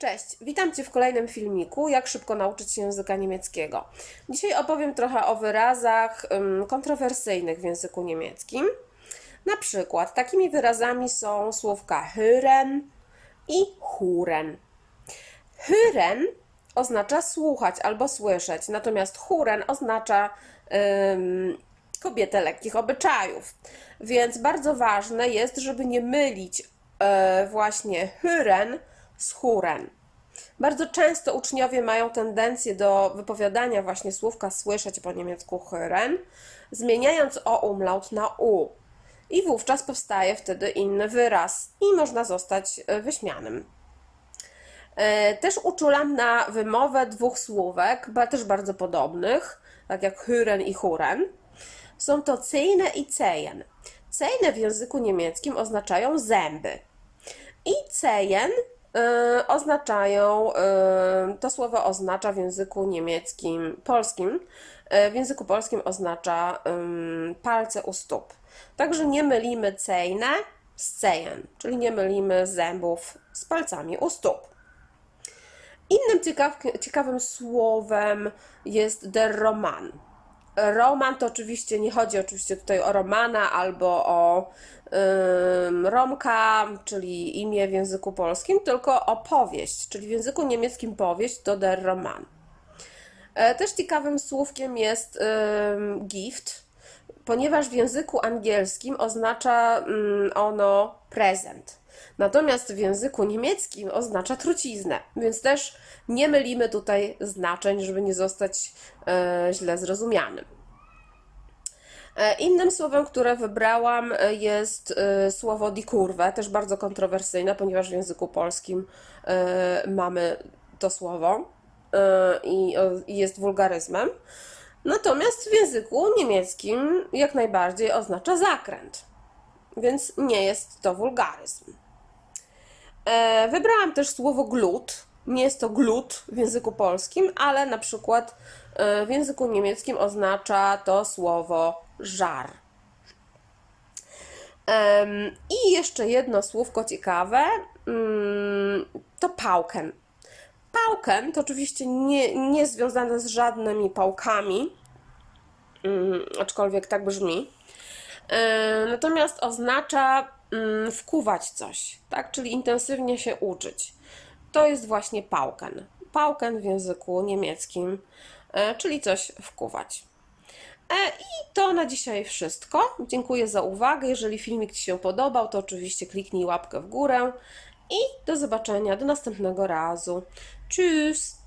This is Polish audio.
Cześć, witam Cię w kolejnym filmiku Jak szybko nauczyć się języka niemieckiego. Dzisiaj opowiem trochę o wyrazach kontrowersyjnych w języku niemieckim. Na przykład takimi wyrazami są słówka hören i huren. Hören oznacza słuchać albo słyszeć, natomiast huren oznacza kobietę lekkich obyczajów. Więc bardzo ważne jest, żeby nie mylić e, właśnie hören z huren. Bardzo często uczniowie mają tendencję do wypowiadania właśnie słówka słyszeć po niemiecku hören, zmieniając o umlaut na u. I wówczas powstaje wtedy inny wyraz i można zostać e, wyśmianym. E, Też uczulam na wymowę dwóch słówek, też bardzo podobnych, tak jak hören i huren. Są to Zähne i Zehen. Zähne w języku niemieckim oznaczają zęby. I Zehen y, oznaczają, y, to słowo oznacza w języku niemieckim, polskim, y, w języku polskim oznacza palce u stóp. Także nie mylimy Zähne z Zehen, czyli nie mylimy zębów z palcami u stóp. Innym ciekaw, ciekawym słowem jest der Roman. Roman to oczywiście nie chodzi oczywiście tutaj o Romana albo o Romka, czyli imię w języku polskim, tylko o powieść, czyli w języku niemieckim powieść to der Roman. E, Też ciekawym słówkiem jest gift, ponieważ w języku angielskim oznacza ono prezent. Natomiast w języku niemieckim oznacza truciznę, więc też nie mylimy tutaj znaczeń, żeby nie zostać e, źle zrozumianym. E, Innym słowem, które wybrałam, e, jest słowo die Kurve, też bardzo kontrowersyjne, ponieważ w języku polskim mamy to słowo i jest wulgaryzmem. Natomiast w języku niemieckim jak najbardziej oznacza zakręt, więc nie jest to wulgaryzm. E, Wybrałam też słowo glut. Nie jest to glut w języku polskim, ale na przykład e, w języku niemieckim oznacza to słowo żar. I jeszcze jedno słówko ciekawe mm, to pałken. Pałken to oczywiście nie, nie związane z żadnymi pałkami, mm, aczkolwiek tak brzmi. E, Natomiast oznacza wkuwać coś, tak? Czyli intensywnie się uczyć. To jest właśnie pałken. Pałken w języku niemieckim, e, czyli coś wkuwać. E, I to na dzisiaj wszystko. Dziękuję za uwagę. Jeżeli filmik Ci się podobał, to oczywiście kliknij łapkę w górę i do zobaczenia do następnego razu. Tschüss!